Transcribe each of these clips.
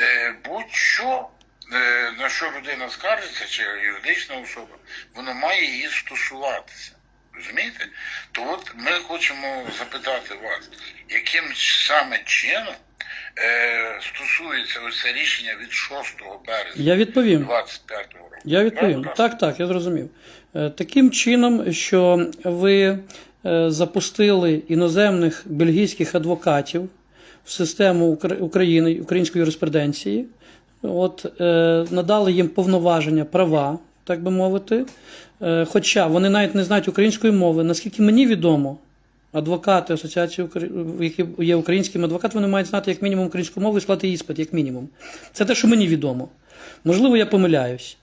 е, будь-що, е, на що людина скаржиться, чи юридична особа, воно має її стосуватися. Розумієте? То от ми хочемо запитати вас, яким саме чином е, стосується ось це рішення від 6 березня Я відповім. 25 року. Я відповім. Правильно? Так, так, я зрозумів. Е, Таким чином, що ви запустили іноземних бельгійських адвокатів в систему України, української юриспруденції, от, е, надали їм повноваження, права, так би мовити. Е, Хоча вони навіть не знають української мови, наскільки мені відомо, адвокати Асоціації, які є українськими адвокатами, вони мають знати як мінімум українську мову і склати іспит, як мінімум. Це те, що мені відомо. Можливо, я помиляюсь.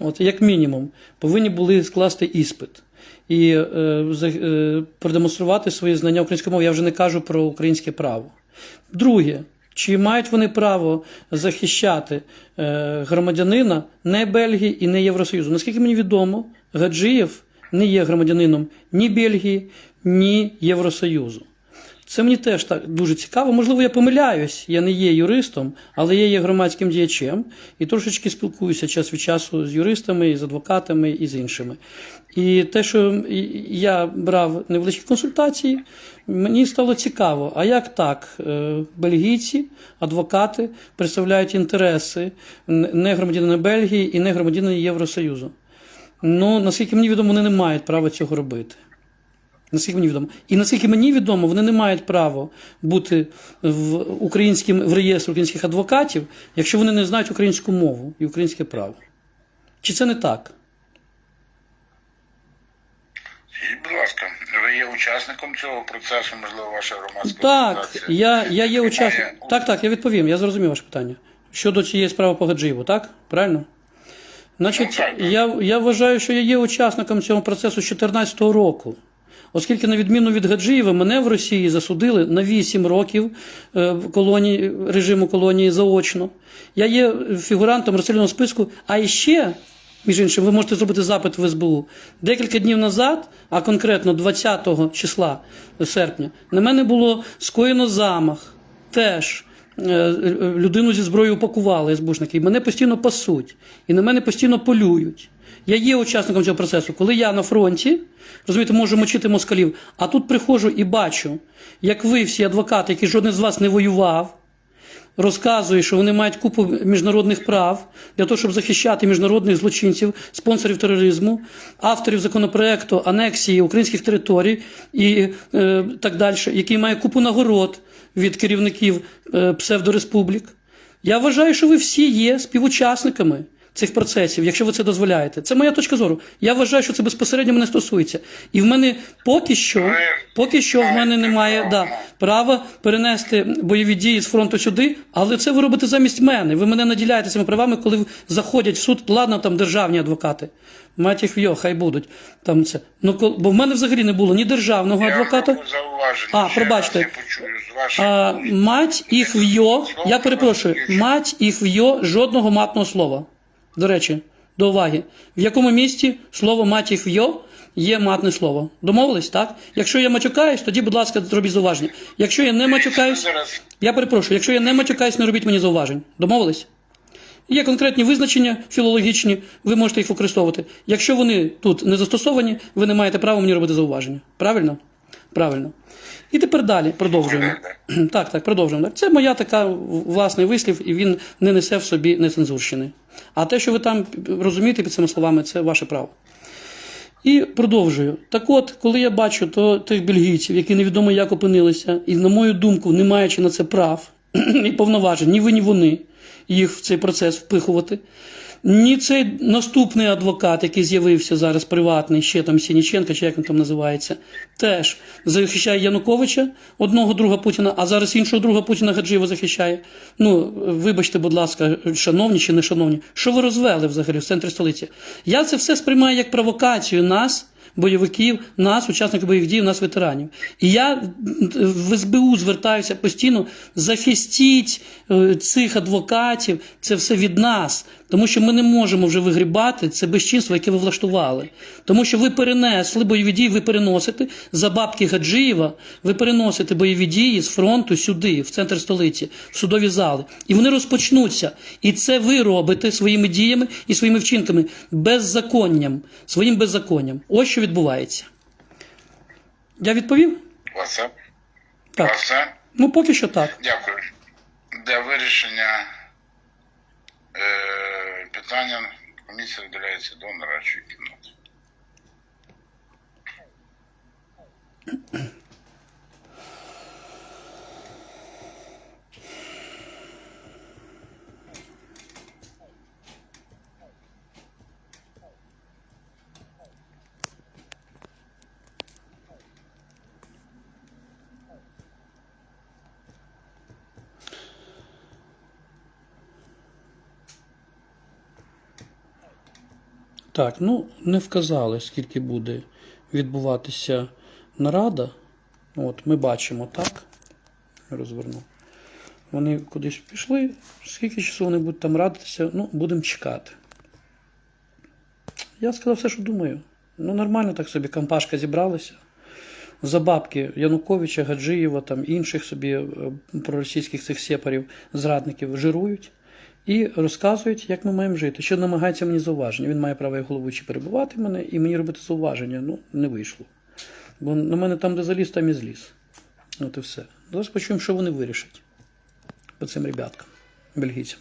От, як мінімум, повинні були скласти іспит і е, е, продемонструвати свої знання української мови. Я вже не кажу про українське право. Друге, чи мають вони право захищати е, громадянина не Бельгії і не Євросоюзу? Наскільки мені відомо, Гаджиєв не є громадянином ні Бельгії, ні Євросоюзу. Це мені теж так дуже цікаво. Можливо, я помиляюсь, я не є юристом, але я є громадським діячем і трошечки спілкуюся час від часу з юристами, і з адвокатами і з іншими. І те, що я брав невеличкі консультації, мені стало цікаво, а як так е, бельгійці, адвокати представляють інтереси не громадянина Бельгії і не громадянина Євросоюзу. Ну, наскільки мені відомо, вони не мають права цього робити. Наскільки мені відомо. І наскільки мені відомо, вони не мають права бути в українським в реєстрі українських адвокатів, якщо вони не знають українську мову і українське право. Чи це не так? Скажіть, будь ласка, ви є учасником цього процесу, можливо, ваша громадська Так, організація? я, я є має учасником. Так, так, я відповім, я зрозумів ваше питання. Щодо цієї справи по Гаджиєву, так? Правильно? Значить, Ну, я, я вважаю, що я є учасником цього процесу з 2014 року. Оскільки, на відміну від Гаджиєва, мене в Росії засудили на 8 років е, колонії, режиму колонії заочно. Я є фігурантом розстрільного списку, а іще, між іншим, ви можете зробити запит в СБУ. Декілька днів назад, а конкретно 20 числа серпня, на мене було скоєно замах. Теж людину зі зброєю упакували СБУшники, і мене постійно пасуть, і на мене постійно полюють. Я є учасником цього процесу. Коли я на фронті, розумієте, можу мочити москалів, а тут приходжу і бачу, як ви, всі адвокати, які жоден з вас не воював, розказує, що вони мають купу міжнародних прав для того, щоб захищати міжнародних злочинців, спонсорів тероризму, авторів законопроекту анексії українських територій і е, так далі, який має купу нагород від керівників е, псевдореспублік. Я вважаю, що ви всі є співучасниками цих процесів, якщо ви це дозволяєте. Це моя точка зору. Я вважаю, що це безпосередньо мене стосується. І в мене поки що, поки що в мене немає да, права перенести бойові дії з фронту сюди, але це ви робите замість мене. Ви мене наділяєте цими правами, коли заходять в суд, ладно, там державні адвокати. Мать їх вйо, хай будуть. Там це. Ну, бо в мене взагалі не було ні державного Я адвоката. А, пробачте. А, мать їх вйо, я перепрошую, мать їх вйо жодного матного слова. До речі, до уваги. В якому місті слово їх є матне слово? Домовились, так? Якщо я матюкаюсь, тоді, будь ласка, зробіть зауваження. Якщо я не матюкаюсь, я перепрошую, якщо я не матюкаюсь, не робіть мені зауважень. Домовились? Є конкретні визначення філологічні, ви можете їх використовувати. Якщо вони тут не застосовані, ви не маєте права мені робити зауваження. Правильно? Правильно. І тепер далі продовжуємо. Так, так, продовжуємо. Це моя така власний вислів, і він не несе в собі нецензурщини. А те, що ви там розумієте під цими словами, це ваше право. І продовжую. Так от, коли я бачу то тих бельгійців, які невідомо як опинилися, і, на мою думку, не маючи на це прав і повноважень, ні ви, ні вони їх в цей процес впихувати. Ні цей наступний адвокат, який з'явився зараз, приватний, ще там Сініченка, чи як він там називається, теж захищає Януковича, одного друга Путіна, а зараз іншого друга Путіна Гаджиєва захищає. Ну, вибачте, будь ласка, шановні чи не шановні, що ви розвели взагалі в центрі столиці? Я це все сприймаю як провокацію нас бойовиків, нас, учасників бойових дій, нас ветеранів. І я в СБУ звертаюся постійно, захистіть е, цих адвокатів, це все від нас. Тому що ми не можемо вже вигрібати це безчинство, яке ви влаштували. Тому що ви перенесли бойові дії, ви переносите за бабки Гаджиєва, ви переносите бойові дії з фронту сюди, в центр столиці, в судові зали. І вони розпочнуться. І це ви робите своїми діями і своїми вчинками беззаконням, своїм беззаконням. Ось що відбувається. Я відповів? Оце. це? Так. Оце. Ну, поки що так. Дякую. Для вирішення е, питання комісія виділяється до нарадчої кімнати. Так, ну не вказали, скільки буде відбуватися нарада. От, ми бачимо, так? Розверну. Вони кудись пішли. Скільки часу вони будуть там радитися, ну, будемо чекати. Я сказав все, що думаю. Ну, нормально так собі, компашка зібралася. За бабки Януковича, Гаджиєва, там інших собі е, проросійських цих сепарів, зрадників жирують і розказують, як ми маємо жити. Що намагається мені зауваження. Він має право як головуючий перебувати мене і мені робити зауваження. Ну, не вийшло. Бо на мене там, де заліз, там і зліз. От і все. Зараз почуємо, що вони вирішать по цим ребяткам, бельгійцям.